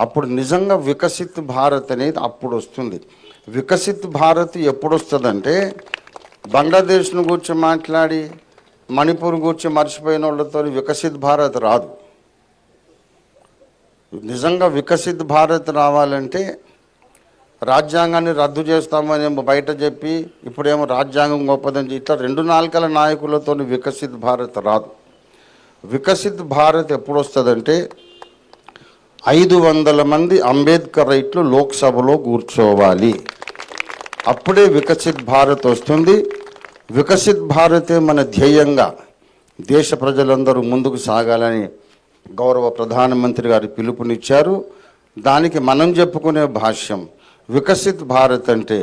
అప్పుడు నిజంగా వికసిత్ భారత్ అనేది అప్పుడు వస్తుంది. వికసిత్ భారత్ ఎప్పుడు వస్తుందంటే బంగ్లాదేశ్ను గురించి మాట్లాడి మణిపూర్ గురించి మర్చిపోయిన వాళ్ళతో వికసిత్ భారత్ రాదు. నిజంగా వికసిత్ భారత్ రావాలంటే రాజ్యాంగాన్ని రద్దు చేస్తామని బయట చెప్పి ఇప్పుడేమో రాజ్యాంగం గొప్పదని ఇట్లా రెండు నాలుకల నాయకులతో వికసిత్ భారత్ రాదు. వికసిత్ భారత్ ఎప్పుడు వస్తుందంటే ఐదు వందల మంది అంబేద్కర్ రైట్లు లోక్సభలో కూర్చోవాలి. అప్పుడే వికసిత్ భారత్ వస్తుంది. వికసిత్ భారతే మన ధ్యేయంగా దేశ ప్రజలందరూ ముందుకు సాగాలని గౌరవ ప్రధానమంత్రి గారు పిలుపునిచ్చారు. దానికి మనం చెప్పుకునే భాష్యం వికసిత్ భారత్ అంటే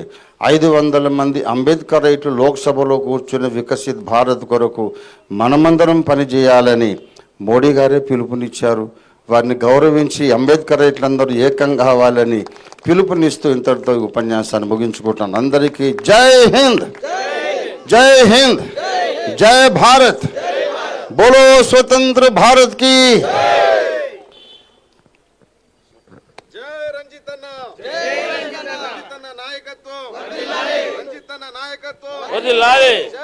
ఐదు వందల మంది అంబేద్కర్ రైట్లు లోక్సభలో కూర్చుని వికసిత్ భారత్ కొరకు మనమందరం పనిచేయాలని మోడీ గారే పిలుపునిచ్చారు. వారిని గౌరవించి అంబేద్కర్ రైట్లందరూ ఏకం కావాలని పిలుపునిస్తూ ఇంతటితో ఉపన్యాసాన్ని ముగించుకుంటాను అందరికీ జై హింద్! జై హింద్! జై భారత్! బోలో స్వతంత్ర భారత్ की జై రంజితన్న! రంజితన్న నాయకత్వం! రంజితన్న నాయకత్వం! వదిలాలి! జై!